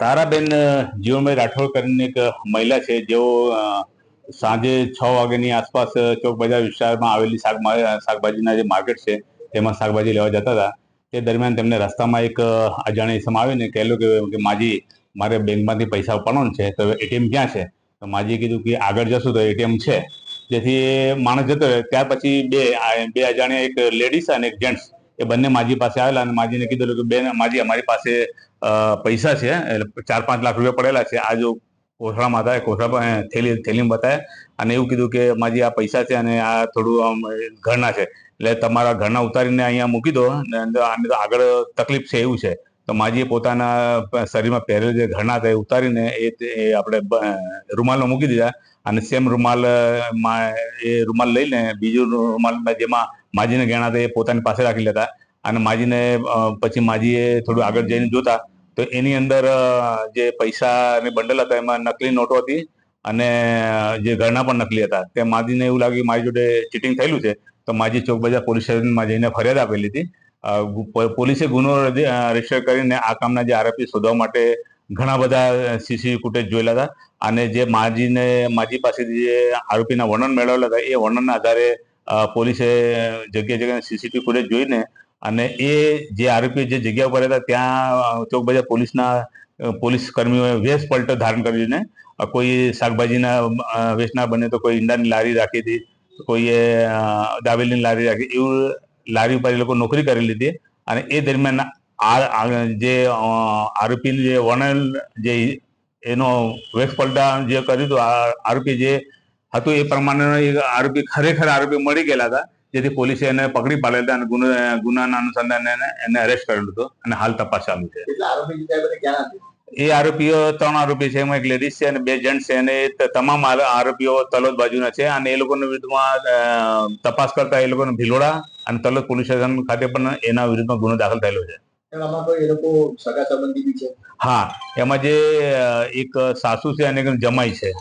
તારાબેન જીવનભાઈ રાઠોડ કરીને એક મહિલા છે, જેઓ સાંજે છ વાગ્યાની આસપાસ ચોક બજાર વિસ્તારમાં આવેલી શાક શાકભાજીના જે માર્કેટ છે, તેમાં શાકભાજી લેવા જતા હતા. તે દરમિયાન તેમને રસ્તામાં એક અજાણ્યા ઇસમ આવીને કહેલું કે માજી, મારે બેંકમાંથી પૈસા ઉપાડવાનું છે, તો એટીએમ ક્યાં છે? તો માજીએ કીધું કે આગળ જશું તો એટીએમ છે. જેથી માણસ જતો રહ્યો. ત્યાર પછી બે બે અજાણ્યા એક લેડીઝ અને એક જેન્ટ્સ એ બંને માજી પાસે આવેલા અને માજીને કીધેલું કે બેન, માજી અમારી પાસે પૈસા છે, એટલે ચાર પાંચ લાખ રૂપિયા પડેલા છે. આ જો કોથળામાં હતા કોથળા થેલી, થેલીમાં બતાવ્યા અને એવું કીધું કે માજી આ પૈસા છે અને આ થોડું, આમ, ઘરના છે. એટલે તમારા ઘરના ઉતારીને અહીંયા મૂકી દો અને આને તો આગળ તકલીફ છે એવું છે. તો માજીએ પોતાના શરીરમાં પહેરેલ જે ઘરના હતા એ ઉતારીને એ આપણે રૂમાલમાં મૂકી દીધા અને સેમ રૂમાલ એ રૂમાલ લઈને બીજું રૂમાલ જેમાં માજીને ગહેણા હતા એ પોતાની પાસે રાખી લેતા અને માજીને પછી માજીએ થોડું આગળ જઈને જોતા તો એની અંદર જે પૈસા અને બંડલ હતા એમાં નકલી નોટો હતી અને જે ઘરના પણ નકલી હતા. તે માજીને એવું લાગ્યું મારી જોડે ચીટિંગ થયેલું છે તો માજી ચોક બજાર પોલીસ સ્ટેશનમાં જઈને ફરિયાદ આપેલી હતી પોલીસે ગુનો રજિસ્ટર કરીને આ કામના જે આરોપી શોધવા માટે ઘણા બધા સીસીટીવી ફૂટેજ જોયેલા હતા. અને જે માજીને માજી પાસેથી જે આરોપીના વર્ણન મેળવેલા હતા એ વર્ણનના આધારે પોલીસે જગ્યાએ જગ્યાએ સીસીટીવી ફૂટેજ જોઈને અને એ જે આરોપી જે જગ્યા ઉપર હતા ત્યાં ચોક બજાર પોલીસના પોલીસ કર્મીઓએ વેશ પલટો ધારણ કરીને કોઈ શાકભાજીના અ, બને તો કોઈ ઈંડાની લારી રાખી હતી કોઈએ દાબેલીની લારી રાખી એવું લારી ઉપર એ લોકો નોકરી કરી લીધી અને એ દરમિયાન જે આરોપી જે વર્ણન જે એનો વેશ પલટા જે કર્યું હતું આરોપી જે હતું એ પ્રમાણે આરોપી ખરેખર આરોપી મળી ગયેલા હતા. જેથી પોલીસે એને પકડી પાડેલા હતા અને ગુનો, ગુનાના અનુસંધાને એને એને અરેસ્ટ કરેલું હતું અને હાલ તપાસ ચાલુ છે. એ આરોપીઓ ત્રણ આરોપી છે. એમાં એક લેડીઝ છે અને બે જેન્ટ્સ છે અને તમામ આરોપીઓ તલોદ બાજુના છે અને એ લોકોના વિરુદ્ધમાં તપાસ કરતા એ લોકોને ભિલોડા અને તલોદ પોલીસ સ્ટેશન ખાતે પણ એના વિરુદ્ધમાં ગુનો દાખલ થયેલો છે. હા. એમાં જે એક સાસુ છે અને જમાઈ છે.